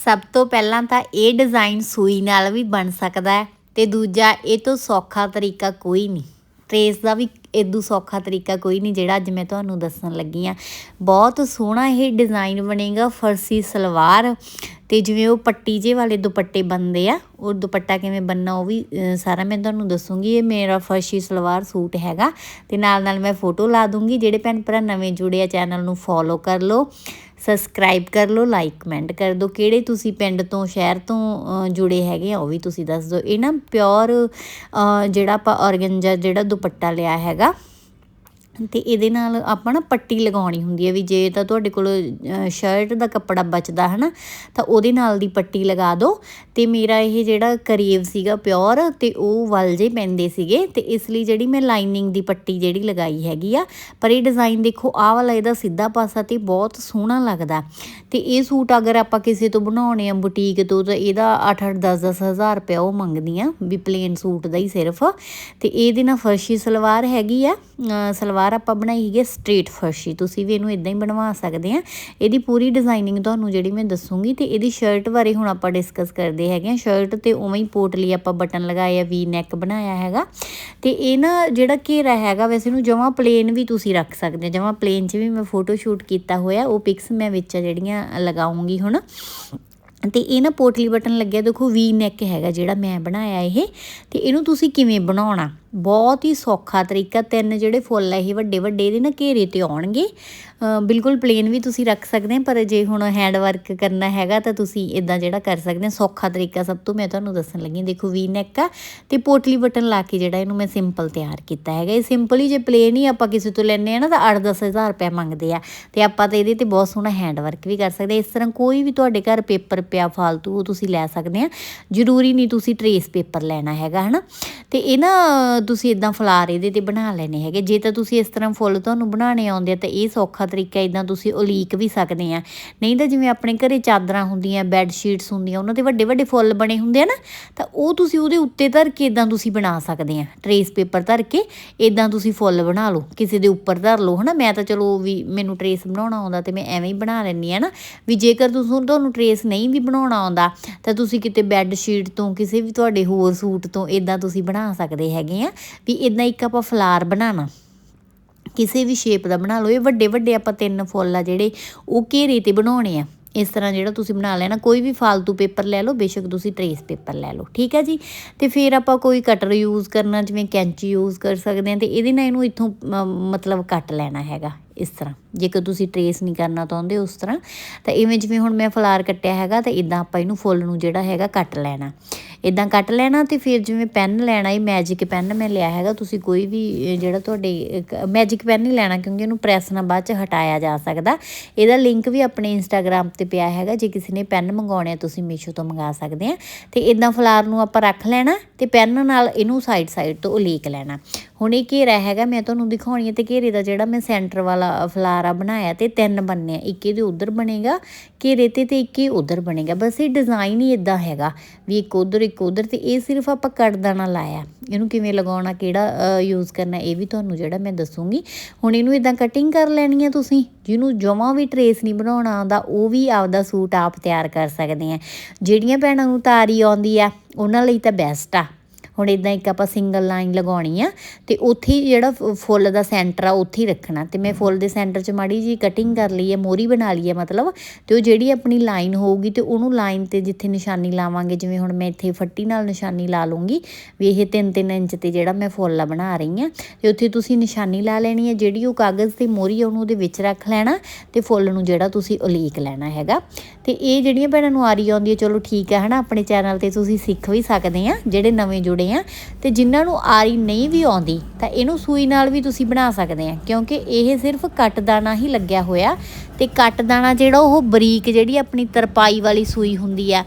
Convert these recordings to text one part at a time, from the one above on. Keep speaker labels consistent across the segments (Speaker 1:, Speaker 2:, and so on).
Speaker 1: ਸਭ ਤੋਂ ਪਹਿਲਾਂ ਤਾਂ ਇਹ ਡਿਜ਼ਾਈਨ ਸੂਈ ਨਾਲ ਵੀ ਬਣ ਸਕਦਾ ਹੈ ਤੇ ਦੂਜਾ, ਇਹ ਤੋਂ ਸੌਖਾ ਤਰੀਕਾ ਕੋਈ ਨਹੀਂ। ਟਰੇਸ ਦਾ ਵੀ ਇਦੋਂ ਸੌਖਾ ਤਰੀਕਾ ਕੋਈ ਨਹੀਂ ਜਿਹੜਾ ਅੱਜ ਮੈਂ ਤੁਹਾਨੂੰ ਦੱਸਣ ਲੱਗੀ ਆ ਬਹੁਤ ਸੋਹਣਾ ਇਹ ਡਿਜ਼ਾਈਨ ਬਣੇਗਾ, ਫਰਸੀ ਸਲਵਾਰ ਤੇ ਜਿਵੇਂ ਉਹ ਪੱਟੀ ਜੇ ਵਾਲੇ ਦੁਪੱਟੇ ਬੰਦੇ ਆ, ਉਹ ਦੁਪੱਟਾ ਕਿਵੇਂ ਬੰਨਾ ਉਹ ਵੀ ਸਾਰਾ ਮੈਂ ਤੁਹਾਨੂੰ ਦੱਸੂਗੀ। ਇਹ ਮੇਰਾ ਫਰਸ਼ੀ ਸਲਵਾਰ ਸੂਟ ਹੈਗਾ ਤੇ ਨਾਲ ਨਾਲ ਮੈਂ ਫੋਟੋ ਲਾ ਦੂੰਗੀ। ਜਿਹੜੇ ਭੈਣ ਭਰਾ ਨਵੇਂ ਜੁੜੇ ਆ ਚੈਨਲ ਨੂੰ ਫੋਲੋ ਕਰ ਲਓ। ਸਬਸਕ੍ਰਾਈਬ ਕਰ ਲਓ ਲਾਈਕ ਕਮੈਂਟ ਕਰ ਦਿਓ। ਕਿਹੜੇ ਤੁਸੀਂ ਪਿੰਡ ਤੋਂ, ਸ਼ਹਿਰ ਤੋਂ ਜੁੜੇ ਹੈਗੇ ਆ, ਉਹ ਵੀ ਤੁਸੀਂ ਦੱਸ ਦਿਓ। ਇਹ ਨਾ ਪਿਓਰ ਜਿਹੜਾ ਆਪਾਂ ਔਰਗੰਜਾ, ਜਿਹੜਾ ਦੁਪੱਟਾ ਲਿਆ ਹੈਗਾ ਤੇ ਇਹਦੇ ਨਾਲ ਆਪਾਂ ਨਾ ਪੱਟੀ ਲਗਾਉਣੀ ਹੁੰਦੀ ਹੈ ਵੀ ਜੇ ਤਾਂ ਤੁਹਾਡੇ ਕੋਲ ਸ਼ਰਟ ਦਾ ਕੱਪੜਾ ਬਚਦਾ ਹੈ ਨਾ, ਤਾਂ ਉਹਦੇ ਨਾਲ ਦੀ ਪੱਟੀ ਲਗਾ ਦਿਓ। ਤੇ ਮੇਰਾ ਇਹ ਜਿਹੜਾ ਕਰੇਵ ਸੀਗਾ ਪਿਓਰ ਤੇ ਉਹ ਵਲ ਜੇ ਪੈਂਦੇ ਸੀਗੇ, ਤੇ ਇਸ ਲਈ ਜਿਹੜੀ ਮੈਂ ਲਾਈਨਿੰਗ ਦੀ ਪੱਟੀ ਜਿਹੜੀ ਲਗਾਈ ਹੈਗੀ ਆ, ਪਰ ਇਹ ਡਿਜ਼ਾਈਨ ਦੇਖੋ, ਆਹ ਵਾਲਾ ਇਹਦਾ ਸਿੱਧਾ ਪਾਸਾ ਤੇ ਬਹੁਤ ਸੋਹਣਾ ਲੱਗਦਾ। ਤੇ ਇਹ ਸੂਟ ਅਗਰ ਆਪਾਂ ਕਿਸੇ ਤੋਂ ਬਣਾਉਣੇ ਆ ਬੁਟੀਕ ਤੋਂ, ਤਾਂ ਇਹਦਾ 8-8 10-10 ਹਜ਼ਾਰ ਰੁਪਇਆ ਉਹ ਮੰਗਦੀਆਂ ਵੀ ਪਲੇਨ ਸੂਟ ਦਾ ਹੀ ਸਿਰਫ। ਤੇ ਇਹਦੇ ਨਾਲ ਫਰਸ਼ੀ ਸਲਵਾਰ ਹੈਗੀ ਆ ਸਲਵਾਰ ਸਲਵਾਰ ਆਪਾਂ ਬਣਾਈ ਹੈਗੀ ਸਟ੍ਰੇਟ ਫਰਸ਼ੀ। ਤੁਸੀਂ ਵੀ ਇਹਨੂੰ ਇਦਾਂ ਹੀ ਬਣਵਾ ਸਕਦੇ ਆ। ਇਹਦੀ ਪੂਰੀ ਡਿਜ਼ਾਈਨਿੰਗ ਤੁਹਾਨੂੰ ਜਿਹੜੀ ਮੈਂ ਦੱਸੂਗੀ ਤੇ ਇਹਦੀ ਸ਼ਰਟ ਬਾਰੇ ਹੁਣ ਆਪਾਂ ਡਿਸਕਸ ਕਰਦੇ ਹੈਗੇ ਆ। ਸ਼ਰਟ ਤੇ ਉਵੇਂ ਹੀ ਪੋਟਲੀ ਆਪਾਂ ਬਟਨ ਲਗਾਏ ਆ ਵੀ ਨੈਕ ਬਣਾਇਆ ਹੈਗਾ। ਤੇ ਇਹ ਨਾ ਜਿਹੜਾ ਘੇਰਾ ਹੈਗਾ, ਵੈਸੇ ਨੂੰ ਜਮਾਂ ਪਲੇਨ ਵੀ ਤੁਸੀਂ ਰੱਖ ਸਕਦੇ ਆ ਜਮਾਂ ਪਲੇਨ 'ਚ ਵੀ ਮੈਂ ਫੋਟੋ ਸ਼ੂਟ ਕੀਤਾ ਹੋਇਆ, ਉਹ ਪਿਕਸ ਮੈਂ ਵਿੱਚ ਜਿਹੜੀਆਂ ਲਗਾਉਂਗੀ ਹੁਣ। ਤੇ ਇਹ ਨਾ ਪੋਟਲੀ ਬਟਨ ਲੱਗਿਆ, ਦੇਖੋ ਵੀ ਨੈਕ ਹੈਗਾ ਜਿਹੜਾ ਮੈਂ ਬਣਾਇਆ ਇਹ। ਤੇ ਇਹਨੂੰ ਤੁਸੀਂ ਕਿਵੇਂ ਬਣਾਉਣਾ? ਬਹੁਤ ਹੀ ਸੌਖਾ ਤਰੀਕਾ, ਤਿੰਨ ਜਿਹੜੇ ਫੁੱਲ ਇਹ ਵੱਡੇ ਵੱਡੇ ਇਹਦੇ ਨਾ ਘੇਰੇ ਤੇ ਆਉਣਗੇ। ਬਿਲਕੁਲ ਪਲੇਨ ਵੀ ਤੁਸੀਂ ਰੱਖ ਸਕਦੇ ਆ, ਪਰ ਜੇ ਹੁਣ ਹੈਂਡ ਵਰਕ ਕਰਨਾ ਹੈਗਾ ਤਾਂ ਤੁਸੀਂ ਇਦਾਂ ਜਿਹੜਾ ਕਰ ਸਕਦੇ ਆ, ਸੌਖਾ ਤਰੀਕਾ ਸਭ ਤੋਂ ਮੈਂ ਤੁਹਾਨੂੰ ਦੱਸਣ ਲੱਗੀ ਹਾਂ। ਦੇਖੋ ਵੀ ਨੈਕ ਆ ਤੇ ਪੋਟਲੀ ਬਟਨ ਲਾ ਕੇ ਜਿਹੜਾ ਇਹਨੂੰ ਮੈਂ ਸਿੰਪਲ ਤਿਆਰ ਕੀਤਾ ਹੈਗਾ। ਇਹ ਸਿੰਪਲ ਹੀ ਜੇ ਪਲੇਨ ਹੀ ਆਪਾਂ ਕਿਸੇ ਤੋਂ ਲੈਣੇ ਆ ਨਾ ਤਾਂ 8-10 ਹਜ਼ਾਰ ਰੁਪਏ ਮੰਗਦੇ ਆ। ਤੇ ਆਪਾਂ ਤਾਂ ਇਹਦੇ ਤੇ ਬਹੁਤ ਸੋਹਣਾ ਹੈਂਡ ਵਰਕ ਵੀ ਕਰ ਸਕਦੇ ਆ। ਇਸ ਤਰ੍ਹਾਂ ਕੋਈ ਵੀ ਤੁਹਾਡੇ ਘਰ ਪੇਪਰ ਪਿਆ ਫਾਲਤੂ ਉਹ ਤੁਸੀਂ ਲੈ ਸਕਦੇ ਆ। ਜ਼ਰੂਰੀ ਨਹੀਂ ਤੁਸੀਂ ਟਰੇਸ ਪੇਪਰ ਲੈਣਾ ਹੈਗਾ, ਹਨਾ? ਤੇ ਇਹ ਨਾ ਤੁਸੀਂ ਇਦਾਂ ਫਲਾਰ ਇਹਦੇ ਤੇ ਬਣਾ ਲੈਣੇ ਹੈਗੇ। ਜੇ ਤਾਂ ਤੁਸੀਂ ਇਸ ਤਰ੍ਹਾਂ ਫੁੱਲ ਤੁਹਾਨੂੰ ਬਣਾਉਣੇ ਆਉਂਦੇ ਆ, ਤਾਂ ਇਹ ਸੌਖਾ ਤਰੀਕਾ ਇਦਾਂ ਤੁਸੀਂ ਉਲੀਕ ਵੀ ਸਕਦੇ ਆ। ਨਹੀਂ ਤਾਂ ਜਿਵੇਂ ਆਪਣੇ ਘਰੇ ਚਾਦਰਾਂ ਹੁੰਦੀਆਂ ਬੈੱਡ ਸ਼ੀਟਸ ਹੁੰਦੀਆਂ, ਉਹਨਾਂ ਤੇ ਵੱਡੇ ਵੱਡੇ ਫੁੱਲ ਬਣੇ ਹੁੰਦੇ ਆ ਨਾ, ਤਾਂ ਉਹ ਤੁਸੀਂ ਉਹਦੇ ਉੱਤੇ ਧਰ ਕੇ ਇਦਾਂ ਤੁਸੀਂ ਬਣਾ ਸਕਦੇ ਆ। ਟਰੇਸ ਪੇਪਰ ਧਰ ਕੇ ਇਦਾਂ ਤੁਸੀਂ ਫੁੱਲ ਬਣਾ ਲਓ, ਕਿਸੇ ਦੇ ਉੱਪਰ ਧਰ ਲਓ, ਹਨਾ। ਮੈਂ ਤਾਂ ਚਲੋ ਵੀ ਮੈਨੂੰ ਟਰੇਸ ਬਣਾਉਣਾ ਆਉਂਦਾ ਤੇ ਮੈਂ ਐਵੇਂ ਹੀ ਬਣਾ ਲੈਂਦੀ ਆ ਨਾ। ਵੀ ਜੇਕਰ ਤੁਸੀਂ, ਤੁਹਾਨੂੰ ਟਰੇਸ ਨਹੀਂ ਵੀ ਬਣਾਉਣਾ ਆਉਂਦਾ, ਤਾਂ ਤੁਸੀਂ ਕਿਤੇ ਬੈੱਡ ਸ਼ੀਟ ਤੋਂ, ਕਿਸੇ ਵੀ ਤੁਹਾਡੇ ਹੋਰ ਸੂਟ ਤੋਂ ਇਦਾਂ ਤੁਸੀਂ ਬਣਾ ਸਕਦੇ ਹੈਗੇ ਆ। ਵੀ ਇਦਾਂ ਇੱਕ ਆਪਾਂ ਫਲਾਰ ਬਣਾਉਣਾ। ਕਿਸੇ ਵੀ ਸ਼ੇਪ ਦਾ ਬਣਾ ਲਓ, ਇਹ ਵੱਡੇ ਵੱਡੇ ਆਪਾਂ ਤਿੰਨ ਫੁੱਲ ਆ ਜਿਹੜੇ ਉਹ ਘੇਰੇ ਤੇ ਬਣਾਉਣੇ ਆ। ਇਸ ਤਰ੍ਹਾਂ ਜਿਹੜਾ ਤੁਸੀਂ ਬਣਾ ਲੈਣਾ, ਕੋਈ ਵੀ ਫालतू ਪੇਪਰ ਲੈ ਲਓ, ਬੇਸ਼ੱਕ ਤੁਸੀਂ ਟਰੇਸ ਪੇਪਰ ਲੈ ਲਓ, ਠੀਕ ਹੈ ਜੀ? ਤੇ ਫਿਰ ਆਪਾਂ ਕੋਈ ਕਟਰ ਯੂਜ਼ ਕਰਨਾ, ਜਿਵੇਂ ਕੈਂਚੀ ਯੂਜ਼ ਕਰ ਸਕਦੇ ਹਾਂ ਤੇ ਇਹਦੇ ਨਾਲ ਇਹਨੂੰ ਇੱਥੋਂ ਮਤਲਬ ਕੱਟ ਲੈਣਾ ਹੈਗਾ, ਇਸ ਤਰ੍ਹਾਂ। ਜੇਕਰ ਤੁਸੀਂ ਟਰੇਸ ਨਹੀਂ ਕਰਨਾ ਚਾਹੁੰਦੇ ਉਸ ਤਰ੍ਹਾਂ, ਤਾਂ ਇਵੇਂ ਜਿਵੇਂ ਹੁਣ ਮੈਂ ਫਲਾਰ ਕੱਟਿਆ ਹੈਗਾ, ਤਾਂ ਇਦਾਂ ਆਪਾਂ ਇਹਨੂੰ ਫੁੱਲ ਨੂੰ ਜਿਹੜਾ ਹੈਗਾ ਕੱਟ ਲੈਣਾ। ਇਦਾਂ ਕੱਟ ਲੈਣਾ ਤੇ ਫਿਰ ਜਿਵੇਂ ਪੈਨ ਲੈਣਾ ਇਹ ਮੈਜਿਕ ਪੈਨ ਮੈਂ ਲਿਆ ਹੈਗਾ, ਤੁਸੀਂ ਕੋਈ ਵੀ ਜਿਹੜਾ ਤੁਹਾਡੇ ਮੈਜਿਕ ਪੈਨ ਨਹੀਂ ਲੈਣਾ ਕਿਉਂਕਿ ਇਹਨੂੰ ਪ੍ਰੈਸ ਨਾਲ ਬਾਅਦ ਚ ਹਟਾਇਆ ਜਾ ਸਕਦਾ। ਇਹਦਾ ਲਿੰਕ ਵੀ ਆਪਣੇ ਇੰਸਟਾਗ੍ਰam ਤੇ ਪਿਆ ਹੈਗਾ, ਜੇ ਕਿਸੇ ਨੇ ਪੈਨ ਮੰਗਾਉਣੇ ਆ, ਤੁਸੀਂ ਮੀਸ਼ੋ ਤੋਂ ਮੰਗਾ ਸਕਦੇ ਆ। ਤੇ ਇਦਾਂ ਫਲਾਰ ਨੂੰ ਆਪਾਂ ਰੱਖ ਲੈਣਾ ਤੇ ਪੈਨ ਨਾਲ ਇਹਨੂੰ ਸਾਈਡ ਸਾਈਡ ਤੋਂ ਉਲੀਕ ਲੈਣਾ। ਹੁਣ ਇਹ ਘੇਰਾ ਹੈਗਾ, ਮੈਂ ਤੁਹਾਨੂੰ ਦਿਖਾਉਣੀ ਹੈ ਤੇ ਘੇਰੇ ਦਾ ਜਿਹੜਾ ਮੈਂ ਸੈਂਟਰ ਵਾਲਾ ਫਲਾਰਾ ਬਣਾਇਆ ਤੇ ਤਿੰਨ ਬੰਨੇ ਆ, ਇੱਕ ਇਹਦੇ ਉਧਰ ਬਣੇਗਾ, ਘੇਰੇ ਤੇ ਤੇ ਇੱਕ ਇਹ ਉਧਰ ਬਣੇਗਾ। ਬਸ ਇਹ ਡਿਜ਼ਾਈਨ ਹੀ ਇਦਾਂ ਹੈਗਾ ਵੀ ਇੱਕ ਉਧਰ ਇੱਕ ਉਧਰ ਤੇ ਇਹ ਸਿਰਫ ਆਪਾਂ ਕੱਟਦਾਣਾ ਲਾਇਆ। ਇਹਨੂੰ ਕਿਵੇਂ ਲਗਾਉਣਾ, ਕਿਹੜਾ ਯੂਜ਼ ਕਰਨਾ, ਇਹ ਵੀ ਤੁਹਾਨੂੰ ਜਿਹੜਾ ਮੈਂ ਦੱਸੂਗੀ। ਹੁਣ ਇਹਨੂੰ ਇਦਾਂ ਕਟਿੰਗ ਕਰ ਲੈਣੀ ਹੈ ਤੁਸੀਂ। ਜਿਹਨੂੰ ਜਮਾਂ ਵੀ ਟਰੇਸ ਨਹੀਂ ਬਣਾਉਣਾ ਆਉਂਦਾ, ਉਹ ਵੀ ਆਪਦਾ ਸੂਟ ਆਪ ਤਿਆਰ ਕਰ ਸਕਦੇ ਆ। ਜਿਹੜੀਆਂ ਭੈਣਾਂ ਨੂੰ ਤਾਰੀ ਆਉਂਦੀ ਆ, ਉਹਨਾਂ ਲਈ ਤਾਂ ਬੈਸਟ ਆ। ਹੁਣ ਇਦਾਂ ਇੱਕ ਆਪਾਂ ਸਿੰਗਲ ਲਾਈਨ ਲਗਾਉਣੀ ਆ, ਤੇ ਉੱਥੇ ਹੀ ਜਿਹੜਾ ਫੁੱਲ ਦਾ ਸੈਂਟਰ ਆ, ਉੱਥੇ ਹੀ ਰੱਖਣਾ। ਤੇ ਮੈਂ ਫੁੱਲ ਦੇ ਸੈਂਟਰ 'ਚ ਮਾੜੀ ਜੀ ਕਟਿੰਗ ਕਰ ਲਈ ਹੈ ਮੋਰੀ ਬਣਾ ਲਈ ਹੈ ਮਤਲਬ, ਤੇ ਉਹ ਜਿਹੜੀ ਆਪਣੀ ਲਾਈਨ ਹੋਊਗੀ ਤੇ ਉਹਨੂੰ ਲਾਈਨ ਤੇ ਜਿੱਥੇ ਨਿਸ਼ਾਨੀ ਲਾਵਾਂਗੇ, ਜਿਵੇਂ ਹੁਣ ਮੈਂ ਇੱਥੇ ਫੱਟੀ ਨਾਲ ਨਿਸ਼ਾਨੀ ਲਾ ਲੂੰਗੀ ਵੀ ਇਹ 3-3 ਇੰਚ ਤੇ ਜਿਹੜਾ ਮੈਂ ਫੁੱਲ ਆ ਬਣਾ ਰਹੀ ਆ, ਤੇ ਉੱਥੇ ਤੁਸੀਂ ਨਿਸ਼ਾਨੀ ਲਾ ਲੈਣੀ ਹੈ ਜਿਹੜੀ ਉਹ ਕਾਗਜ਼ ਤੇ ਮੋਰੀ ਆ, ਉਹਨੂੰ ਉਹਦੇ ਵਿੱਚ ਰੱਖ ਲੈਣਾ, ਤੇ ਫੁੱਲ ਨੂੰ ਜਿਹੜਾ ਤੁਸੀਂ ਉਲੀਕ ਲੈਣਾ ਹੈਗਾ। ਤੇ ਇਹ ਜਿਹੜੀਆਂ ਭੈਣਾਂ ਨੂੰ ਆਰੀ ਆਉਂਦੀ ਹੈ ਚਲੋ ਠੀਕ ਹੈ ਹਨਾ, ਆਪਣੇ ਚੈਨਲ ਤੇ ਤੁਸੀਂ ਸਿੱਖ ਵੀ ਸਕਦੇ ਆ, ਜਿਹੜੇ ਨਵੇਂ ਜੁੜੇ ਆ ਤੇ ਜਿਨ੍ਹਾਂ ਨੂੰ ਆਰੀ ਨਹੀਂ ਵੀ ਆਉਂਦੀ, ਤਾਂ ਇਹਨੂੰ ਸੂਈ ਨਾਲ ਵੀ ਤੁਸੀਂ ਬਣਾ ਸਕਦੇ ਆ ਕਿਉਂਕਿ ਇਹ ਸਿਰਫ ਕੱਟ ਦਾਣਾ ਹੀ ਲੱਗਿਆ ਹੋਇਆ ਤੇ ਕੱਟ ਦਾਣਾ ਜਿਹੜਾ ਉਹ ਬਰੀਕ ਜਿਹੜੀ ਆਪਣੀ ਤਰਪਾਈ ਵਾਲੀ ਸੂਈ ਹੁੰਦੀ ਆ,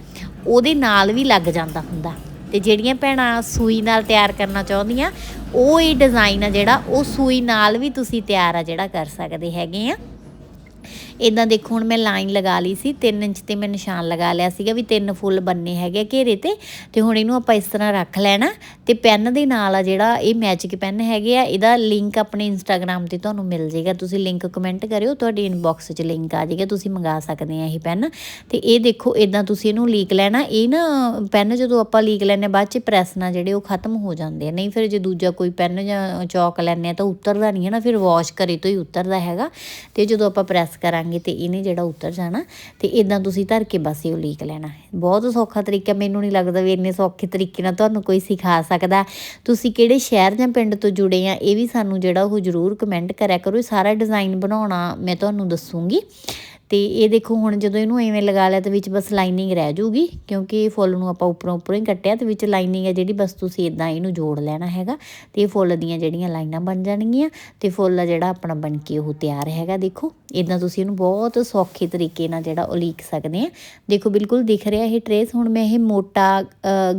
Speaker 1: ਉਹਦੇ ਨਾਲ ਵੀ ਲੱਗ ਜਾਂਦਾ ਹੁੰਦਾ। ਤੇ ਜਿਹੜੀਆਂ ਭੈਣਾਂ ਸੂਈ ਨਾਲ ਤਿਆਰ ਕਰਨਾ ਚਾਹੁੰਦੀਆਂ, ਉਹ ਇਹ ਡਿਜ਼ਾਈਨ ਆ ਜਿਹੜਾ, ਉਹ ਸੂਈ ਨਾਲ ਵੀ ਤੁਸੀਂ ਤਿਆਰ ਆ ਜਿਹੜਾ ਕਰ ਸਕਦੇ ਹੈਗੇ ਆ। ਇਦਾਂ ਦੇਖੋ, ਹੁਣ ਮੈਂ ਲਾਈਨ ਲਗਾ ਲਈ ਸੀ 3 ਇੰਚ ਤੇ ਮੈਂ ਨਿਸ਼ਾਨ ਲਗਾ ਲਿਆ ਸੀਗਾ ਵੀ ਤਿੰਨ ਫੁੱਲ ਬੰਨੇ ਹੈਗੇ ਆ ਘੇਰੇ ਤੇ ਤੇ ਹੁਣ ਇਹਨੂੰ ਆਪਾਂ ਇਸ ਤਰ੍ਹਾਂ ਰੱਖ ਲੈਣਾ, ਤੇ ਪੈਨ ਦੇ ਨਾਲ ਆ ਜਿਹੜਾ ਇਹ ਮੈਜਿਕ ਪੈਨ ਹੈਗੇ ਆ, ਇਹਦਾ ਲਿੰਕ ਆਪਣੇ ਇੰਸਟਾਗ੍ਰam ਤੇ ਤੁਹਾਨੂੰ ਮਿਲ ਜਾਏਗਾ। ਤੁਸੀਂ ਲਿੰਕ ਕਮੈਂਟ ਕਰਿਓ, ਤੁਹਾਡੀ ਇਨਬਾਕਸ 'ਚ ਲਿੰਕ ਆ ਜਾਏਗਾ, ਤੁਸੀਂ ਮੰਗਾ ਸਕਦੇ ਆ ਇਹ ਪੈਨ ਤੇ ਇਹ ਦੇਖੋ ਇਦਾਂ ਤੁਸੀਂ ਇਹਨੂੰ ਲੀਕ ਲੈਣਾ, ਇਹ ਨਾ ਪੈਨ ਜਦੋਂ ਆਪਾਂ ਲੀਕ ਲੈਣੇ ਬਾਅਦ 'ਚ ਪ੍ਰੈਸ ਨਾਲ ਜਿਹੜੇ ਉਹ ਖਤਮ ਹੋ ਜਾਂਦੇ ਆ। ਨਹੀਂ ਫਿਰ ਜੇ ਦੂਜਾ ਕੋਈ ਪੈਨ ਜਾਂ ਚੌਕ ਲੈਣੇ ਆ ਤਾਂ ਉਤਰਦਾ ਨਹੀਂ ਹੈ ਨਾ, ਫਿਰ ਵਾਸ਼ ਕਰੇ ਤੋਂ ਹੀ ਉਤਰਦਾ ਹੈਗਾ। ਤੇ ਜਦੋਂ ਆਪਾਂ ਪ੍ਰੈਸ ਕਰਾਂਗੇ ਤੇ ਇਹਨੇ ਜਿਹੜਾ ਉਤਰ ਜਾਣਾ ਤੇ ਇਦਾਂ ਤੁਸੀਂ ਧਰ ਕੇ ਬਸ ਇਹ ਲੀਕ ਲੈਣਾ ਬਹੁਤ ਸੌਖਾ ਤਰੀਕਾ, ਮੈਨੂੰ ਨਹੀਂ ਲੱਗਦਾ ਵੀ ਇੰਨੇ ਸੌਖੇ ਤਰੀਕੇ ਨਾਲ ਤੁਹਾਨੂੰ ਕੋਈ ਸਿਖਾ ਸਕਦਾ। ਤੁਸੀਂ ਕਿਹੜੇ ਸ਼ਹਿਰ ਜਾਂ ਪਿੰਡ ਤੋਂ ਜੁੜੇ ਆ, ਇਹ ਵੀ ਸਾਨੂੰ ਜਿਹੜਾ ਉਹ ਜ਼ਰੂਰ ਕਮੈਂਟ ਕਰਿਆ ਕਰੋ। ਇਹ ਸਾਰਾ ਡਿਜ਼ਾਈਨ ਬਣਾਉਣਾ ਮੈਂ ਤੁਹਾਨੂੰ ਦੱਸੂਗੀ। ਤੇ ਇਹ ਦੇਖੋ ਹੁਣ ਜਦੋਂ ਇਹਨੂੰ ਐਵੇਂ ਲਗਾ ਲਿਆ ਤੇ ਵਿੱਚ ਬਸ ਲਾਈਨਿੰਗ ਰਹਿ ਜੂਗੀ ਕਿਉਂਕਿ ਇਹ ਫੁੱਲ ਨੂੰ ਆਪਾਂ ਉੱਪਰੋਂ ਉੱਪਰੋਂ ਹੀ ਕੱਟਿਆ ਤੇ ਵਿੱਚ ਲਾਈਨਿੰਗ ਹੈ ਜਿਹੜੀ ਬਸ ਤੁਸੀਂ ਇਦਾਂ ਇਹਨੂੰ ਜੋੜ ਲੈਣਾ ਹੈਗਾ ਤੇ ਇਹ ਫੁੱਲ ਦੀਆਂ ਜਿਹੜੀਆਂ ਲਾਈਨਾਂ ਬਣ ਜਾਣਗੀਆਂ ਤੇ ਫੁੱਲ ਆ ਜਿਹੜਾ ਆਪਣਾ ਬਣ ਕੇ ਉਹ ਤਿਆਰ ਹੈਗਾ ਦੇਖੋ ਇਦਾਂ ਤੁਸੀਂ ਇਹਨੂੰ ਬਹੁਤ ਸੌਖੇ ਤਰੀਕੇ ਨਾਲ ਜਿਹੜਾ ਉਲੀਕ ਸਕਦੇ ਆ। ਦੇਖੋ ਬਿਲਕੁਲ ਦਿਖ ਰਿਹਾ ਇਹ ਟਰੇਸ ਹੁਣ ਮੈਂ ਇਹ ਮੋਟਾ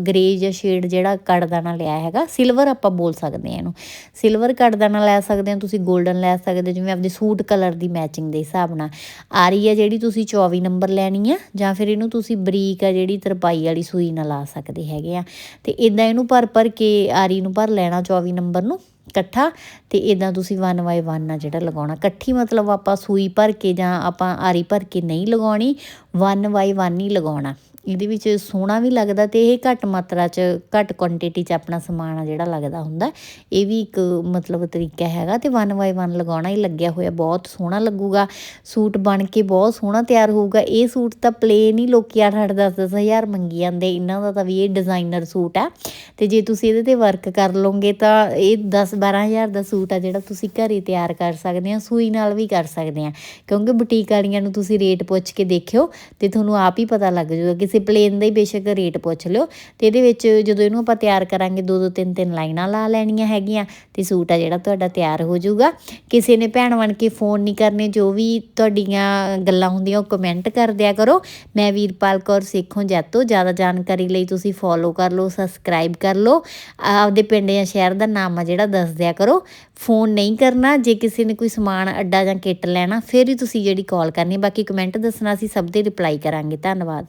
Speaker 1: ਗ੍ਰੇ ਜਾਂ ਸ਼ੇਡ ਜਿਹੜਾ ਕੜਦਾਣਾ ਲਿਆ ਹੈਗਾ ਸਿਲਵਰ ਆਪਾਂ ਬੋਲ ਸਕਦੇ ਆ ਇਹਨੂੰ। ਸਿਲਵਰ ਕੜਦਾਣਾ ਲੈ ਸਕਦੇ ਆ, ਤੁਸੀਂ 골ਡਨ ਲੈ ਸਕਦੇ ਹੋ, ਜਿਵੇਂ ਆਪਦੇ ਸੂਟ ਕਲਰ ਦੀ ਮੈਚਿੰਗ ਦੇ ਹਿਸਾਬ ਨਾਲ। ਆਰੀ ਆ ਜਿਹੜੀ ਤੁਸੀਂ 24 ਨੰਬਰ ਲੈਣੀ ਆ, ਜਾਂ ਫਿਰ ਇਹਨੂੰ ਤੁਸੀਂ ਬਰੀਕ ਆ ਜਿਹੜੀ ਤਰਪਾਈ ਵਾਲੀ ਸੂਈ ਨਾਲ ਲਾ ਸਕਦੇ ਹੈਗੇ ਆ। ਤੇ ਇਦਾਂ ਇਹਨੂੰ ਭਰ ਭਰ ਕੇ ਆਰੀ ਨੂੰ ਭਰ ਲੈਣਾ 24 ਨੰਬਰ ਨੂੰ ਇਕੱਠਾ, ਤੇ ਇਦਾਂ ਤੁਸੀਂ 1 ਬਾਈ 1 ਆ ਜਿਹੜਾ ਲਗਾਉਣਾ। ਇਕੱਠੀ ਮਤਲਬ ਆਪਾਂ ਸੂਈ ਭਰ ਕੇ ਜਾਂ ਆਪਾਂ ਆਰੀ ਭਰ ਕੇ ਨਹੀਂ ਲਗਾਉਣੀ 1 ਬਾਈ 1 ਹੀ ਲਗਾਉਣਾ। ਇਹਦੇ ਵਿੱਚ ਸੋਹਣਾ ਵੀ ਲੱਗਦਾ ਤੇ ਇਹ ਘੱਟ ਮਾਤਰਾ 'ਚ, ਘੱਟ ਕੁਆਂਟੀਟੀ 'ਚ ਆਪਣਾ ਸਮਾਨ ਆ ਜਿਹੜਾ ਲੱਗਦਾ ਹੁੰਦਾ। ਇਹ ਵੀ ਇੱਕ ਮਤਲਬ ਤਰੀਕਾ ਹੈਗਾ ਤੇ 1 ਬਾਈ 1 ਲਗਾਉਣਾ ਹੀ ਲੱਗਿਆ ਹੋਇਆ, ਬਹੁਤ ਸੋਹਣਾ ਲੱਗੂਗਾ। ਸੂਟ ਬਣ ਕੇ ਬਹੁਤ ਸੋਹਣਾ ਤਿਆਰ ਹੋਊਗਾ। ਇਹ ਸੂਟ ਤਾਂ ਪਲੇਨ ਹੀ ਲੋਕੀ 8 8 10 ਹਜ਼ਾਰ ਮੰਗੀ ਜਾਂਦੇ, ਇਹਨਾਂ ਦਾ ਤਾਂ ਵੀ ਇਹ ਡਿਜ਼ਾਈਨਰ ਸੂਟ ਆ। ਤੇ ਜੇ ਤੁਸੀਂ ਇਹਦੇ ਤੇ ਵਰਕ ਕਰ ਲਓਗੇ ਤਾਂ ਇਹ 10 12000 ਦਾ ਸੂਟ ਆ ਜਿਹੜਾ ਤੁਸੀਂ ਘਰੇ ਤਿਆਰ ਕਰ ਸਕਦੇ ਆ, ਸੂਈ ਨਾਲ ਵੀ ਕਰ ਸਕਦੇ ਆ। ਕਿਉਂਕਿ ਬੁਟੀਕ ਵਾਲੀਆਂ ਨੂੰ ਤੁਸੀਂ ਰੇਟ ਪੁੱਛ ਕੇ ਦੇਖਿਓ ਤੇ ਤੁਹਾਨੂੰ ਆਪ ਹੀ ਪਤਾ ਲੱਗ ਜਾਊਗਾ ਕਿ ਕਿਸੇ ਪਲੇਨ ਦਾ ਹੀ ਬੇਸ਼ੱਕ ਰੇਟ ਪੁੱਛ ਲਿਓ। ਤੇ ਇਹਦੇ ਵਿੱਚ ਜਦੋਂ ਇਹਨੂੰ ਆਪਾਂ ਤਿਆਰ ਕਰਾਂਗੇ, ਦੋ ਦੋ ਤਿੰਨ ਤਿੰਨ ਲਾਈਨਾਂ ਲਾ ਲੈਣੀਆਂ ਹੈਗੀਆਂ ਤੇ ਸੂਟ ਆ ਜਿਹੜਾ ਤੁਹਾਡਾ ਤਿਆਰ ਹੋ ਜਾਊਗਾ। ਕਿਸੇ ਨੇ ਭੈਣ ਬਣ ਕੇ ਫੋਨ ਨਹੀਂ ਕਰਨੇ, ਜੋ ਵੀ ਤੁਹਾਡੀਆਂ ਗੱਲਾਂ ਹੁੰਦੀਆਂ ਉਹ ਕਮੈਂਟ ਕਰ ਦਿਆ ਕਰੋ। ਮੈਂ ਵੀਰਪਾਲ ਕੌਰ, ਸੇਖੋਂ ਜੈਤੋ। ਜ਼ਿਆਦਾ ਜਾਣਕਾਰੀ ਲਈ ਤੁਸੀਂ ਫੋਲੋ ਕਰ ਲਓ ਸਬਸਕ੍ਰਾਈਬ ਕਰ ਲਓ। ਆਪਦੇ ਪਿੰਡ ਜਾਂ ਸ਼ਹਿਰ ਦਾ ਨਾਮ ਆ ਜਿਹੜਾ ਦੱਸ ਦਿਆ ਕਰੋ। ਫੋਨ ਨਹੀਂ ਕਰਨਾ, ਜੇ ਕਿਸੇ ਨੇ ਕੋਈ ਸਮਾਨ ਅੱਡਾ ਜਾਂ ਕਿੱਟ ਲੈਣਾ, ਫਿਰ ਹੀ ਤੁਸੀਂ ਜਿਹੜੀ ਕਾਲ ਕਰਨੀ, ਬਾਕੀ ਕਮੈਂਟ ਦੱਸਣਾ, ਅਸੀਂ ਸਭ ਦੇ ਰਿਪਲਾਈ ਕਰਾਂਗੇ। ਧੰਨਵਾਦ।